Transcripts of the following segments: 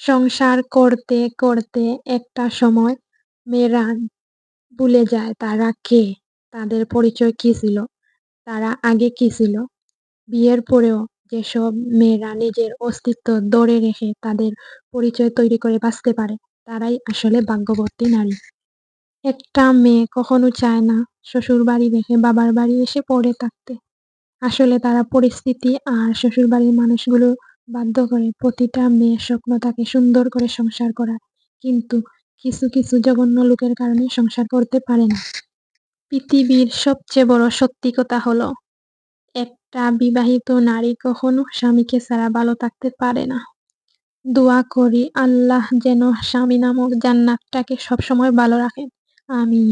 সংসার করতে করতে একটা সময় মেয়েরা ভুলে যায় তারা কে, তাদের পরিচয় কী ছিল, তারা আগে কী ছিল। বিয়ের পরেও যেসব মেয়েরা নিজের অস্তিত্ব ধরে রেখে তাদের পরিচয় তৈরি করে বাঁচতে পারে, তারাই আসলে ভাগ্যবর্তী নারী। একটা মেয়ে কখনো চায় না শ্বশুর বাড়ি রেখে বাবার বাড়ি এসে পড়ে থাকতে। আসলে তারা পরিস্থিতি আর শ্বশুর বাড়ির মানুষগুলো বাধ্য করে প্রতিটা মেয়ের স্বপ্ন তাকে সুন্দর করে সংসার করা। কিন্তু কিছু কিছু জঘন্য লোকের কারণে সংসার করতে পারে না। পৃথিবীর সবচেয়ে বড় সত্যি কথা হলো, একটা বিবাহিত নারী কখনো স্বামীকে ছাড়া ভালো থাকতে পারে না। দোয়া করি আল্লাহ যেন স্বামী নামক জান্নাতটাকে সবসময় ভালো রাখেন আমি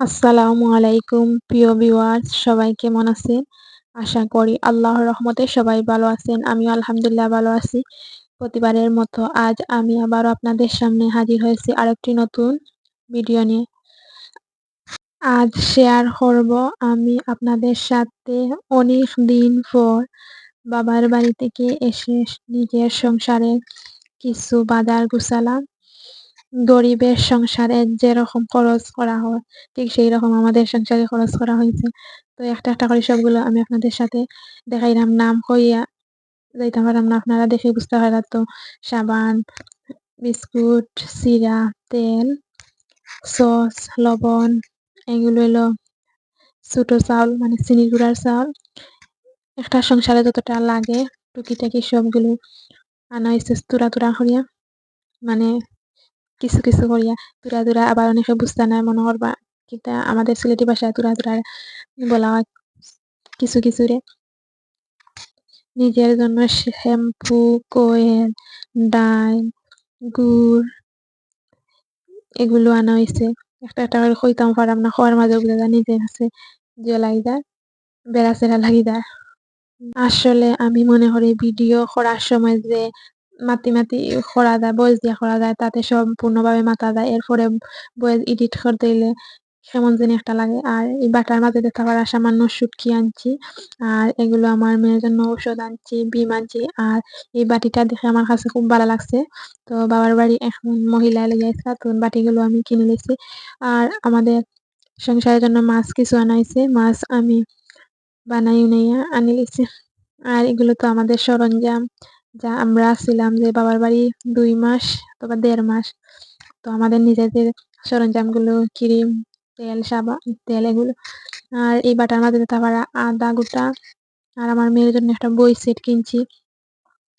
আসসালামু আলাইকুম, প্রিয় ভিউয়ার্স সবাই কেমন আছেন? আশা করি আল্লাহর রহমতে সবাই ভালো আছেন। আমিও আলহামদুলিল্লাহ ভালো আছি। প্রতিবারের মতো আজ আমি আবারও আপনাদের সামনে হাজির হয়েছি আরেকটি নতুন ভিডিও নিয়ে। আজ শেয়ার করব আমি আপনাদের সাথে অনেক দিন পর বাবার বাড়ি থেকে এসে নিজের সংসারে কিছু বাজার গুছালাম। গরিবের সংসারে যেরকম খরচ করা হয়, ঠিক সেই রকম আমাদের সংসারে খরচ করা হয়েছে। তো একটা একটা করে সবগুলো আমি আপনাদের সাথে দেখাইলাম, নাম কইয়া যাইতে পারলাম না, আপনারা দেখে বুঝতে পারলাম তো সাবান, বিস্কুট, সিরা, তেল, সস, লবণ, এগুলো হলো ছোটো চাউল মানে চিনি গুঁড়ার চাউল। একটা সংসারে যতটা লাগে টুকিটাকি সবগুলো আনা হয়েছে তুরা তুরা করিয়া। মানে কিছু কিছু করিয়া তুরা তুরা আবার অনেকে বুঝতে নাই মনে করবা কিতা আমাদের সিলেটি ভাষায় তুরা তুরা বলা হয় কিছু কিছুরে। নিজের জন্য শ্যাম্পু, কোয়েল ডাই গুড় এগুলো আনা হয়েছে একটা একটা করে কইতাম পারাম না খাওয়ার মাঝে বুঝা নিজের আছে জ্বলাই দেয়, বেড়া চেরা লাগি দেয়। আসলে আমি মনে করি ভিডিও করার সময় যে মাতি মাতি করা যায় বয়স দিয়ে করা যায়, তাতে সম্পূর্ণভাবে মাতা যায়। এরপরে বয়স এডিট করতে গেলে কেমন জানি একটা লাগে। আর এই বাটার মাঝে পারা সামান্য শুটকি আনছি। আর এগুলো আমার মেয়ের জন্য ঔষধ আনছি বিম আনছি। আর এই বাটিটা দেখে আমার কাছে খুব ভালো লাগছে। তো বাবার বাড়ি এখন মহিলা লেগে আছে তো বাটিগুলো আমি কিনে নিয়েছি আর আমাদের সংসারের জন্য মাছ কিছু আনাইছে মাছ আমি বানাই উনাইয়া আনি আর এগুলো তো আমাদের সরঞ্জাম। যা আমরা ছিলাম যে বাবার বাড়ি দুই মাস অথবা দেড় মাস। তো আমাদের নিজেদের সরঞ্জামগুলো, ক্রিম, তেল, সাবান, তেল এগুলো আর এই বাটার মাঝে তারপর আদা গোটা আর আমার মেয়ের জন্য একটা বই সেট কিনছি।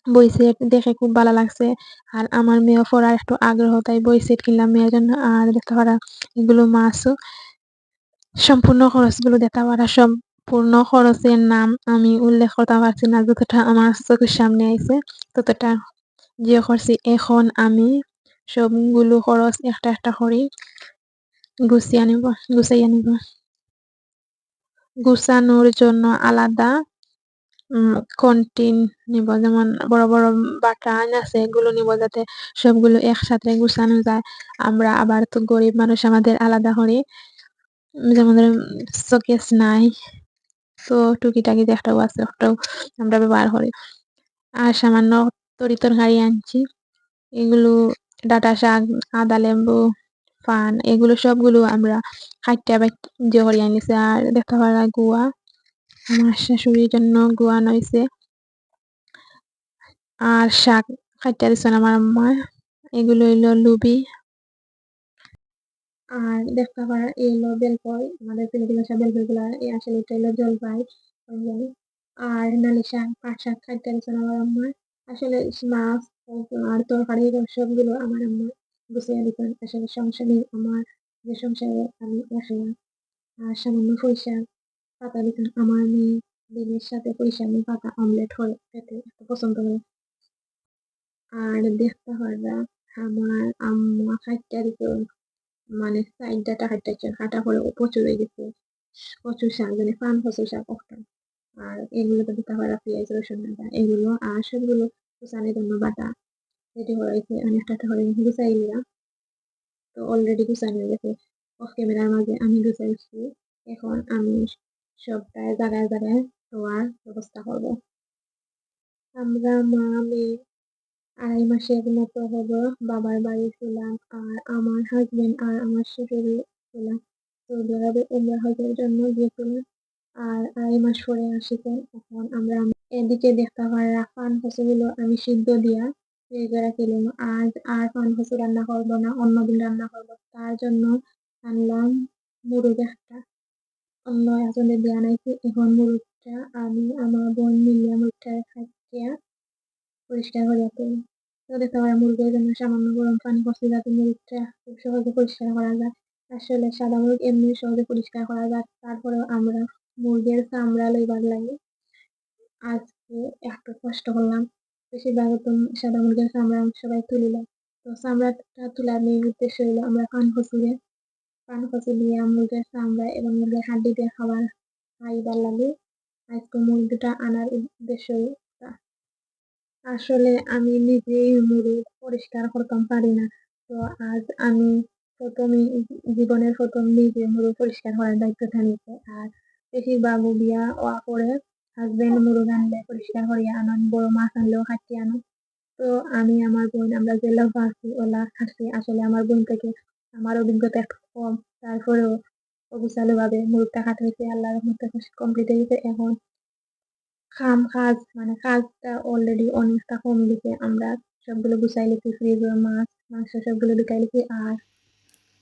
বই সেট দেখে খুব ভালো লাগছে। আর আমার মেয়েও পড়ার একটু আগ্রহ, তাই বই সেট কিনলাম মেয়ের জন্য। আর দেখতে পারা এগুলো মাছও। সম্পূর্ণ খরচগুলো দেখতে পারা সম্পূর্ণ খরচের নাম আমি উল্লেখ করতে পারছি না, যতটা আমার চোখের সামনে আইছে, ততটা যে করছি। এখন আমি সবগুলো খরচ একটা একটা করি, গুছিয়ে নিব গুছাইয়া নিব গুছানোর জন্য আলাদা কন্টিন নিব, যেমন বড় বড় বাটান আছে, এগুলো নিব যাতে সবগুলো একসাথে গুছানো যায়। আমরা আবার তো গরিব মানুষ, আমাদের আলাদা করে। যেমন শোকেস নাই। তো টুকিটাকি একটাও আছে, একটাও আমরা ব্যবহার করি। আর সামান্য তরি তরকারি আনছি। এগুলো ডাটা শাক, আদা লেম্বু পান, এগুলো সবগুলো আমরা কাটটা যে করি আনিছে। আর দেখতে পারা গুয়া, আমার শাশুড়ির জন্য গুয়া নইছে আর শাক কাটটা দিচ্ছেন আমার আম্মা। এগুলো হইল লুবি আর দেখতে পারা এই হলো আমাদের সিলেটি ভাষা বেলফলগুলো এই আসলে এটা হলো জলপাই আর নালি শাক পাট শাক দিচ্ছেন আমার আম্মা। আসলে মাছ আর তরকারি সবগুলো আমার আম্মা গুছিয়ে দিতেন আসলে সংসারে আমার যে সংসারে আমি একলা আর সামান্য পয়সা পাতা দিতেন আমার মেয়ে ডিমের সাথে পয়সা নিয়ে পাতা অমলেট হয়ে খেতে পছন্দ করে। আর দেখতে পারবা আমার আম্মা খাইটা দিত মানে সাইডটা খাইটা হাঁটা করে প্রচুর হয়ে গেছে। কচু শাক মানে পান কচু শাক একটা আর এগুলো তো দিতে পারা পেঁয়াজ রসুন আদা এগুলো আর সবগুলো কুচানোর জন্য বাটা রেডি হয়েছে অনেকটা হয়ে গুছাই নিলাম। তো অলরেডি গুছানো হয়ে গেছে। অফ ক্যামেরার মাঝে আমি গুছাইছি এখন আমি সবটাই জায়গায় জায়গায় ধোয়ার ব্যবস্থা করব। আমরা মা মেয়ে আড়াই মাসের মতো হলো বাবার বাড়ি ছিলাম আর আমার হাজবেন্ড আর আমার শ্বশুর ছিলাম সৌদি আরবে উমরা হজের জন্য গিয়েছিলাম আর আড়াই মাস পরে আসিছেন এখন আমরা এদিকে দেখতে পারা পান কচুগুলো আমি সিদ্ধ দিয়া ফ্রিজে রাখিলাম আজ আর পান কচু রান্না করব না অন্যদিন রান্না করব। তার জন্য আনলাম মুরগ একটা। অন্য একজনের দিয়ে আনাইছি এখন মুরগটা আমি, আমার বোন মিলিয়ে মুরগটা খাইয়া পরিষ্কার করিয়া তুলি তো দেখতে মুরগের জন্য সামান্য গরম পানি করছি যাতে মুরগটা খুব সহজে পরিষ্কার করা যায়। আসলে সাদা মুরগ এমনি সহজে পরিষ্কার করা যায়। তারপরেও আমরা মুরগের চামড়া লইবার লাগে। আজকে একটু কষ্ট করলাম। বেশিরভাগ তো সাদা মুরগির চামড়া সবাই তুলিলাম। তো চামড়াটা তোলার মেন উদ্দেশ্য হলো আমরা পান কচুরে, পান কচু দিয়ে মুরগের চামড়া এবং মুরগের হাড্ডি দিয়ে খাবার খাইবার লাগে। আজকে মুরগিটা আনার উদ্দেশ্য। আসলে আমি নিজেই মুরগ পরিষ্কার করতাম পারি না। তো আজ আমি প্রথমে জীবনের প্রথম নিজে মুরগ পরিষ্কার করার দায়িত্বটা নিতে আর বেশিরভাগ বিয়া হওয়া পরে হাজবেন্ড মুরগ আনলে পরিষ্কার করিয়া আনন, বড় মাছ আনলেও খাচ্ছি আনন। তো আমি আমার বোন, আমরা যে লাফা আছি, ওলা খাচ্ছি আসলে আমার বোন থেকে আমার অভিজ্ঞতা একটু কম। তারপরেও অবিচালু ভাবে মুরগটা কাটা হয়েছে আল্লাহ রহমতে কমপ্লিট হয়ে গেছে। এখন খাম কাজ মানে কাজটা অলরেডি অনেকটা কমে গেছে আমরা সবগুলো গুছাই লিখি ফ্রিজে মাছ মাংস সবগুলো ঢুকাই লিখি আর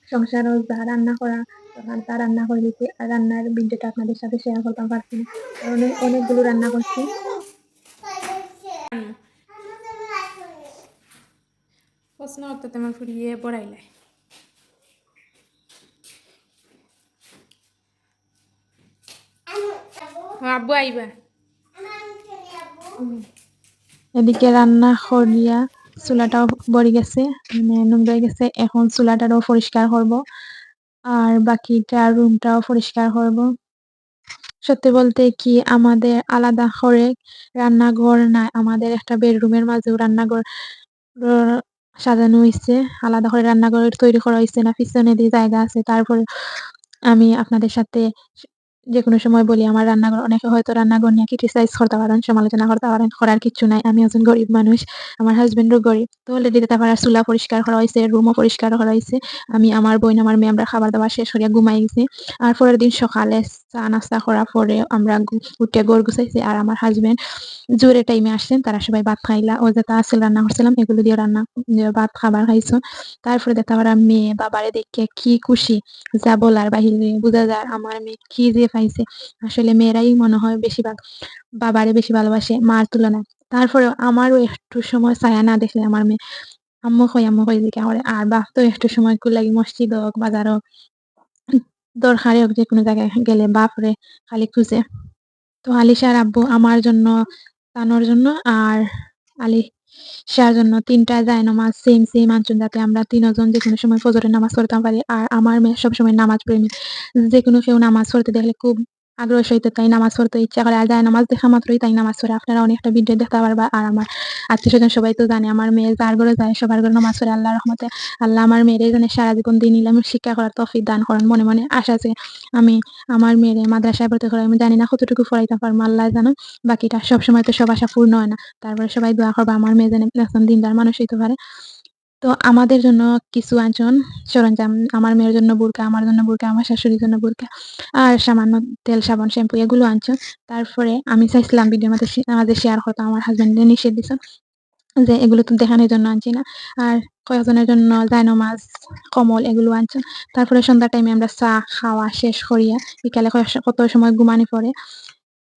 সংসারও যা রান্না করা তখন তা রান্না করে দিচ্ছি আর রান্নার ভিডিওটা আপনাদের সাথে শেয়ার করতাম পারছি না। অনেক অনেকগুলো রান্না করছি। প্রশ্ন করতে তোমার ফুরিয়ে পড়াইলে আব্বু আইবা। এদিকে রান্না করিয়া চুলাটাও বড়ি গেছে মানে হয়ে গেছে। এখন চুলাটাও পরিষ্কার করব আর বাকিটা রুমটাও পরিষ্কার করব সত্যি বলতে কি, আমাদের আলাদা করে রান্নাঘর নাই। আমাদের একটা বেডরুমের মাঝেও রান্নাঘর সাজানো হয়েছে আলাদা করে রান্নাঘর তৈরি করা হয়েছে না পিছনে দিয়ে জায়গা আছে। তারপরে আমি আপনাদের সাথে যে কোনো সময় বলি, আমার রান্নাঘর, অনেকে হয়তো রান্নাঘর নিয়ে ক্রিটিসাইজ করতে পারেন, সমালোচনা করতে পারেন, করার কিছু নাই। আমি একজন গরিব মানুষ, আমার হাজবেন্ডও গরিব। তো অলরেডি তারপর চুলা পরিষ্কার করা হয়েছে রুমও পরিষ্কার করা হয়েছে। আমি আমার বোন, আমার মেয়ে, আমরা খাবার দাবার শেষ করিয়া ঘুমাই গেছি। আর পরের দিন সকালে চা নাস্তা করার পরে আমরা উঠে গড় গুছাইছি আর আমার হাজবেন্ড জোরে টাইমে আসছেন, তারা সবাই ভাত খাইলা। ও যেটা আসল রান্না করছিলাম, এগুলো দিয়ে রান্না ভাত, খাবার খাইছো। তারপরে দেখতে পারা মেয়ে বাবারে দেখে কি খুশি। যা বলার বাহিরে বোঝা যায়, আমার মেয়ে কি যে পাইছে আসলে মেয়েরাই মনে হয় বেশিরভাগ বাবারে বেশি ভালোবাসে, মার তুলনায়। তারপরেও আমারও একটু সময় ছায়া না দেখলে আমার মেয়ে, আম্মু কই আম্মু কই? দিকে করে, আর বাপ তো একটু সময় লাগি, মসজিদ হোক, বাজার হোক, দরকারে হোক যে কোনো জায়গায় গেলে বাপরে খালি খুঁজে। তো আলিশার আব্বু আমার জন্য, তানোর জন্য, আর আলিশার জন্য তিনটা যায় নামাজ সেম সেম আঞ্চন যাতে আমরা তিনজন যে কোনো সময় ফজরের নামাজ পড়তাম পারি। আর আমার মেয়ে সবসময় নামাজ প্রেমী যে কোনো কেউ নামাজ পড়তে দেখলে খুব আগ্রহ সহিত তাই নামাজ পড়তে ইচ্ছা করে। আর যায় নামাজ দেখা মাত্রই তাই নামাজ পড়ে। আপনারা অনেকটা ভিডিও দেখতে পারবা। আর আমার আত্মীয় স্বজন সবাই তো জানে, আমার মেয়ে যার ঘরে যায়, সবার ঘরে নামাজ পড়ে। আল্লাহ রহমতে, আল্লাহ আমার মেয়ের জন্য সারা জীবন দিন নিলাম শিক্ষা করার তফিক দান করেন। মনে মনে আশা আছে আমি আমার মেয়েরে মাদ্রাসায় ভর্তি করে আমি জানি না কতটুকু পড়াইতে পারব, আল্লাহ জানো। বাকিটা সবসময় তো সব আশা পূর্ণ হয় না। তারপরে সবাই দোয়া করবে, আমার মেয়ে একজন দিনদার মানুষ হইতে পারে। তো আমাদের জন্য কিছু আয়োজন সরঞ্জাম, আমার মেয়ের জন্য বুরকা, আমার জন্য বুরকা, আমার শাশুড়ির জন্য বুরকা আর সামান্য তেল, সাবান, শ্যাম্পু এগুলো আনছো। তারপরে আমি চাইছিলাম ভিডিওর মধ্যে মাঝে শেয়ার করতাম আমার হাজব্যান্ডে নিষেধ দিছে যে এগুলো তো দেখানোর জন্য আনছি না। আর কয়েকজনের জন্য জায়নমাজ কমল এগুলো আনছেন তারপরে সন্ধ্যার টাইমে আমরা চা খাওয়া শেষ করিয়া বিকালে কত সময় ঘুমানি পরে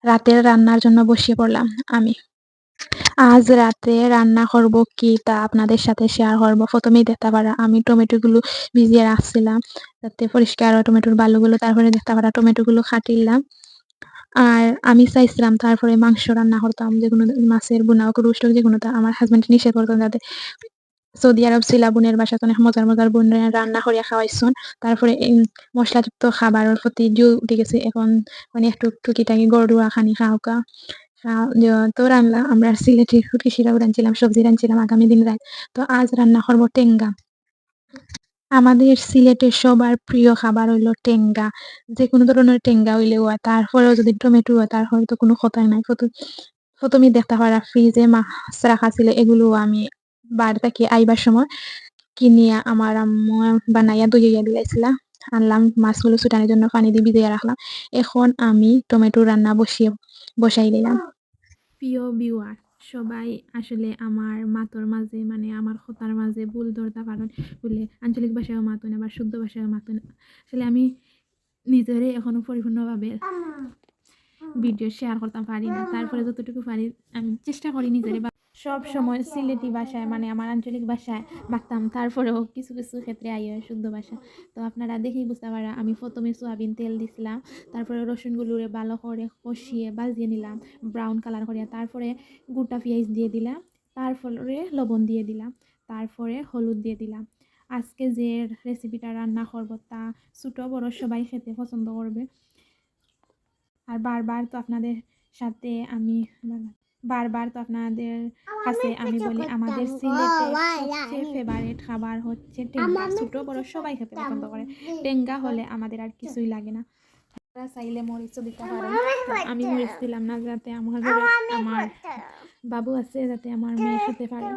রাতের রান্নার জন্য বসিয়ে পড়লাম আমি। আজ রাতে রান্না করব কি তা আপনাদের সাথে শেয়ার করব। প্রথমেই দেখতে পারা, আমি টমেটো গুলো ভিজিয়ে রাখছিলাম যাতে পরিষ্কার টমেটোর বালুগুলো, তারপরে দেখতে পারা টমেটো গুলো খাটিলাম। আর আমি চাইছিলাম তারপরে মাংস রান্না করতাম, যে কোনো মাছের বুনা রোস্ট যে কোনো আমার হাজবেন্ড নিষেধ করতাম যাতে সৌদি আরব ছিলা, বোনের বাসাতে অনেক মজার মজার বোন রান্না করিয়া খাওয়াইছুন। তারপরে মশলাযুক্ত খাবারের প্রতি জু উঠে গেছে, এখন মানে একটু টুকিটাকি গরুয়া খানি খাওকা। তো রান্না আমরা সিলেটি শুটকি শিরাও রাঁধছিলাম, সবজি রাঁধছিলাম আগামী দিন রাত। তো আজ রান্না করব টেঙ্গা। আমাদের সিলেটের সবার প্রিয় খাবার হইল টেঙ্গা। যে কোনো ধরনের টেঙ্গা হইলেও হয় তারপরেও যদি টমেটো হয়, তারপরে তো কোনো কথাই নাই। প্রথম দেখতে পারা ফ্রিজে মাছ রাখা ছিল, এগুলো আমি বার থেকে আইবার সময় কিনিয়া আমার আম্মু বানাইয়া দইয়া দিলাইছিলা আনলাম, মাছগুলো ছুটানোর জন্য পানি দিয়ে ভিজিয়ে রাখলাম। এখন আমি টমেটো রান্না বসিয়ে বসাই দিলাম। প্রিয় ভিউয়ার সবাই আসলে আমার মাতর মাঝে মানে আমার কথার মাঝে ভুল ধরতে পারেন বলে আঞ্চলিক ভাষায় মাতুন আবার শুদ্ধ ভাষায় মাতুন আসলে আমি নিজেরে এখনও পরিপূর্ণভাবে ভিডিও শেয়ার করতাম পারি না। তারপরে যতটুকু পারি, আমি চেষ্টা করি নিজেরে সব সময় সিলেটি ভাষায় মানে আমার আঞ্চলিক ভাষায় বাঁচতাম তারপরেও কিছু কিছু ক্ষেত্রে আইয় শুদ্ধ ভাষা। তো আপনারা দেখেই বুঝতে পারা, আমি প্রথমে সোয়াবিন তেল দিছিলাম, তারপরে রসুনগুলোরে ভালো করে কষিয়ে বাজিয়ে নিলাম ব্রাউন কালার করিয়া। তারপরে গোটা পেঁয়াজ দিয়ে দিলাম, তারপরে লবণ দিয়ে দিলাম, তারপরে হলুদ দিয়ে দিলাম। আজকে যে রেসিপিটা রান্না করব তা ছোটো বড় সবাই খেতে পছন্দ করবে। আর বারবার তো আপনাদের সাথে আমি বারবার তো আপনাদের কাছে আমি বলি আমাদের সিলেটে সবচেয়ে ফেভারিট খাবার হচ্ছে টেঙ্গা ছোট বড় সবাই খেতে পছন্দ করে। টেঙ্গা হলে আমাদের আর কিছুই লাগে না। চাইলে মরিচও দিতে পারে আমি মরিচ দিলাম না যাতে আমার আমার বাবু আছে যাতে আমার মেয়ে খেতে পারে।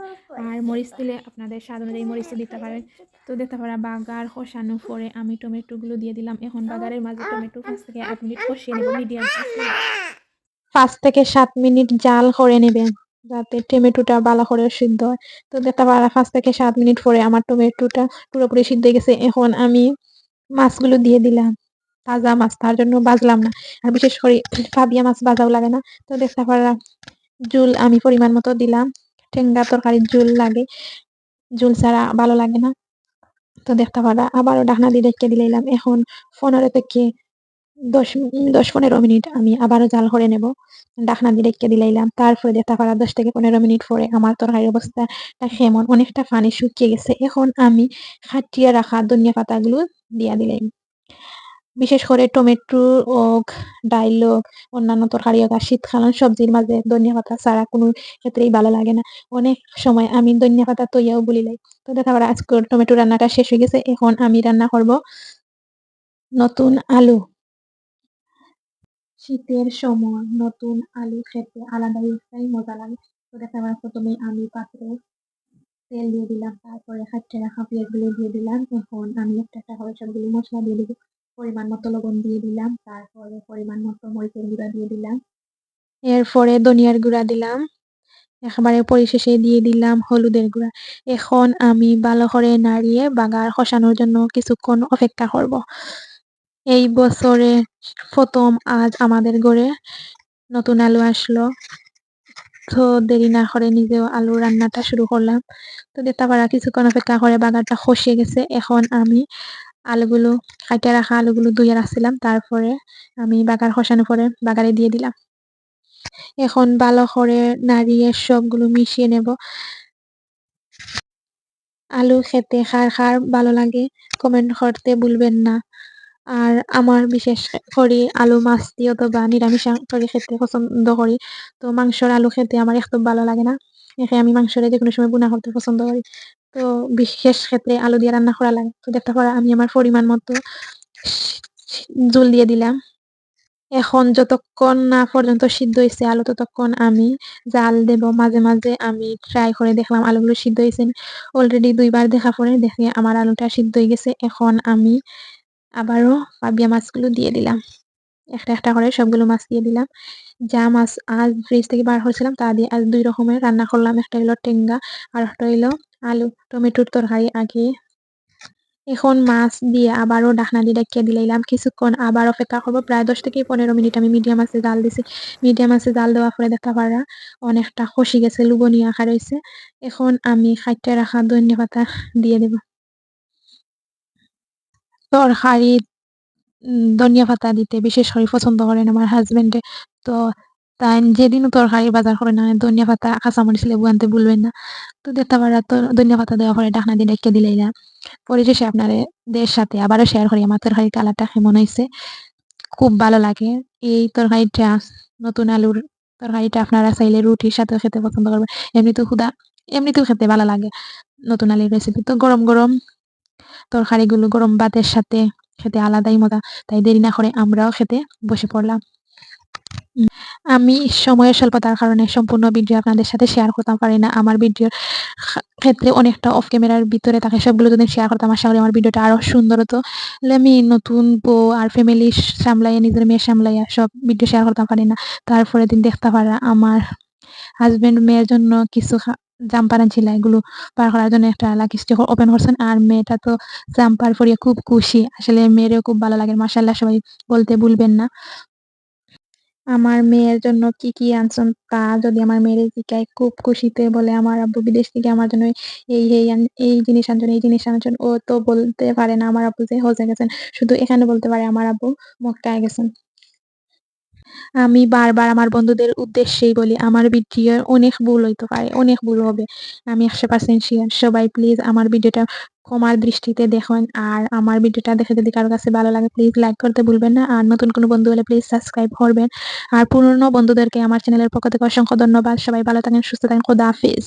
আর মরিচ দিলে আপনাদের স্বাদ অনুযায়ী মরিচ দিতে পারেন তো দেখতে পারা, বাগার কষানো পরে আমি টমেটোগুলো দিয়ে দিলাম। এখন বাগারের মাঝে টমেটো পাঁচ থেকে আট মিনিট কষিয়ে নেব মিডিয়াম পাঁচ থেকে সাত মিনিট জাল করে নেবেন যাতে টমেটোটা ভালো করে সিদ্ধ হয়। তো দেখতে পারা, পাঁচ থেকে সাত মিনিট পরে আমার টমেটোটা পুরোপুরি সিদ্ধ হয়ে গেছে। এখন আমি মাছগুলো দিয়ে দিলাম। তাজা মাছ, তার জন্য বাজলাম না। আর বিশেষ করে পাবিয়া মাছ বাজাও লাগে না। তো দেখতে পারা জুল আমি পরিমাণ মতো দিলাম। টেঙ্গা তরকারির জুল লাগে। জুল ছাড়া ভালো লাগে না। তো দেখতে পারা আবারও ডাকনা দিয়ে রেখে দিলাম এখন পনেরো থেকে দশ দশ পনেরো মিনিট আমি আবারও জাল করে নেব। ডাকনা দিয়ে রেখে দিলাইলাম তারপরে দেখতে পারা দশ থেকে পনেরো মিনিট পরে আমার তরকারির অবস্থাটা কেমন? অনেকটা পানি শুকিয়ে গেছে। এখন আমি খাটিয়ে রাখা ধনিয়া পাতাগুলো দিয়া দিলাম। বিশেষ করে টমেটো হোক ডাইল হোক অন্যান্য তরকারি হোক আর শীতকালীন সবজির মাঝে ধনিয়া পাতা ছাড়া কোনো ক্ষেত্রেই ভালো লাগে না। অনেক সময় আমি ধনিয়া পাতা তৈয়াও বলি লাই তো দেখা পারা আজকে টমেটো রান্নাটা শেষ হয়ে গেছে। এখন আমি রান্না করব নতুন আলু। শীতের সময় নতুন আলু খেতে আলাদাই একটাই মজা লাগে। তো দেখা পারা প্রথমে আমি পাত্রে তেল দিয়ে দিলাম, তারপরে খাটতে রাখা পেঁয়াজগুলো দিয়ে দিলাম। এখন আমি একটা একটা করে সবগুলো মশলা দিয়ে দিব। পরিমাণ মতো লবণ দিয়ে দিলাম, তারপরে পরিমাণ মতো মরিচের গুঁড়া দিয়ে দিলাম। এরপরে ধনিয়ার গুঁড়া দিলাম, একেবারে পরিশেষে দিয়ে দিলাম হলুদের গুঁড়া। এখন আমি ভালো করে নাড়িয়ে বাগার কষানোর জন্য কিছুক্ষণ অপেক্ষা করব। এই বছরে প্রথম আজ আমাদের ঘরে নতুন আলু আসলো। তো দেরি না করে নিজেও আলু রান্নাটা শুরু করলাম। তো দেখতে পারা কিছুক্ষণ অপেক্ষা করে বাগারটা খসে গেছে। এখন আমি আলুগুলো কাটে রাখা আলুগুলো ধুয়ে রাখছিলাম। তারপরে আমি বাগার খসানোর পরে বাগারে দিয়ে দিলাম। এখন ভালো করে নাড়িয়ে সবগুলো মিশিয়ে নেব। আলু খেতে খার খার ভালো লাগে কমেন্ট করতে ভুলবেন না। আর আমার বিশেষ করে আলু মাছ দিয়ে অথবা নিরামিষ তরকারি খেতে পছন্দ করি। তো মাংসর আলু খেতে আমার একদম ভালো লাগে না। এখানে আমি মাংসরে যে কোনো সময় বুনা করতে পছন্দ করি। তো বিশেষ ক্ষেত্রে আলু দিয়ে রান্না করা লাগে। তো দেখতে পারা, আমি আমার পরিমাণ মতো জল দিয়ে দিলাম। এখন যতক্ষণ না পর্যন্ত সিদ্ধ হয়েছে আলু, ততক্ষণ আমি জাল দেব। মাঝে মাঝে আমি ট্রাই করে দেখলাম আলুগুলো সিদ্ধ হয়েছে অলরেডি দুইবার দেখা পরে দেখে আমার আলুটা সিদ্ধ হয়ে গেছে। এখন আমি আবারও পাবিয়া মাছগুলো দিয়ে দিলাম। একটা একটা করে সবগুলো মাছ দিয়ে দিলাম। যা মাছ আজ ফ্রিজ থেকে বার হয়েছিলাম তা দিয়ে আজ দুই রকমের রান্না করলাম। একটা হলো টেঙ্গা আর একটা হইল আলু টমেটোর তরকারি আগে এখন মাছ দিয়ে আবারও ডাকনা দিয়ে ডেকিয়ে দিলাম কিছুক্ষণ আবার অপেক্ষা করব প্রায় দশ থেকে পনেরো মিনিট আমি মিডিয়াম আছে জাল দিছি। মিডিয়াম আছে জাল দেওয়া পরে দেখা পারা অনেকটা খসি গেছে লুবনীয় আকার হয়েছে এখন আমি খাইতে রাখা ধনিয়া পাতা দিয়ে দেব। তরকারি ধনিয়া পাতা দিতে বিশেষ করে পছন্দ করেন আমার হাজবেন্ডে তো তাই যেদিন তরকারি বাজার করে না, ধনিয়া পাতা কাঁচামরিচ লেবু আনতে ভুলবেন না। তো দেখতে পারা তো ধনিয়া পাতা দেওয়া পরে ডাকনা দিয়ে ডেকে দিলেই না। পরিশেষে আপনাদের সাথে আবারও শেয়ার করি, আমার তরকারি কালারটা কেমন হয়েছে। খুব ভালো লাগে। এই তরকারিটা নতুন আলুর তরকারিটা আপনারা চাইলে রুটির সাথেও খেতে পছন্দ করবেন। এমনিতেও ক্ষুদা এমনিতেও খেতে ভালো লাগে নতুন আলুর রেসিপি তো গরম গরম তরকারিগুলো গরম ভাতের সাথে খেতে আলাদাই মজা। তাই দেরি না করে আমরাও খেতে বসে পড়লাম। আমি সময়ের স্বল্পতার কারণে সম্পূর্ণ ভিডিও আপনাদের সাথে শেয়ার করতে পারি না। আমার ভিডিওর ক্ষেত্রে অনেকটা অফ ক্যামেরার ভিতরে থাকে। সবগুলো যদি শেয়ার করতাম, আশা করি আমার ভিডিওটা আরও সুন্দর হতো। আমি নতুন বউ আর ফ্যামিলি সামলাইয়া, নিজের মেয়ে সামলাইয়া সব ভিডিও শেয়ার করতে পারি না। তারপরে দিন দেখতে পারা, আমার হাজব্যান্ড মেয়ের জন্য কিছু জাম্পার আনছিল, এগুলো পার করার জন্য একটা লাকি স্টিক ওপেন করছেন। আর মেয়েটা তো জাম্পার পরিয়ে খুব খুশি। আসলে মেয়েরও খুব ভালো লাগে। মাশাআল্লাহ, সবাই বলতে ভুলবেন না। আমার মেয়ের জন্য কি, কি আনছেন তা যদি আমার মেয়েরে জিজ্ঞাই খুব খুশিতে বলে, "আমার আব্বু বিদেশ থেকে আমার জন্য এই, এই এই জিনিস আনছেন, এই জিনিস আনছেন।" ও তো বলতে পারে না আমার আব্বু যে হজ্বে গেছেন। শুধু এখানে বলতে পারে আমার আব্বু মক্কায় গেছেন। আমি বারবার আমার বন্ধুদের উদ্দেশ্যেই বলি, আমার ভিডিওর অনেক ভুল হইতে পারে, অনেক ভুল হবে। আমি ১০০% শিওর। সবাই প্লিজ আমার ভিডিওটা ক্ষমার দৃষ্টিতে দেখুন। আর আমার ভিডিওটা দেখে যদি কারও কাছে ভালো লাগে প্লিজ লাইক করতে ভুলবেন না। আর নতুন কোনো বন্ধু হলে প্লিজ সাবস্ক্রাইব করবেন। আর পুরনো বন্ধুদেরকে আমার চ্যানেলের পক্ষ থেকে অসংখ্য ধন্যবাদ। সবাই ভালো থাকেন, সুস্থ থাকেন। খোদা হাফেজ।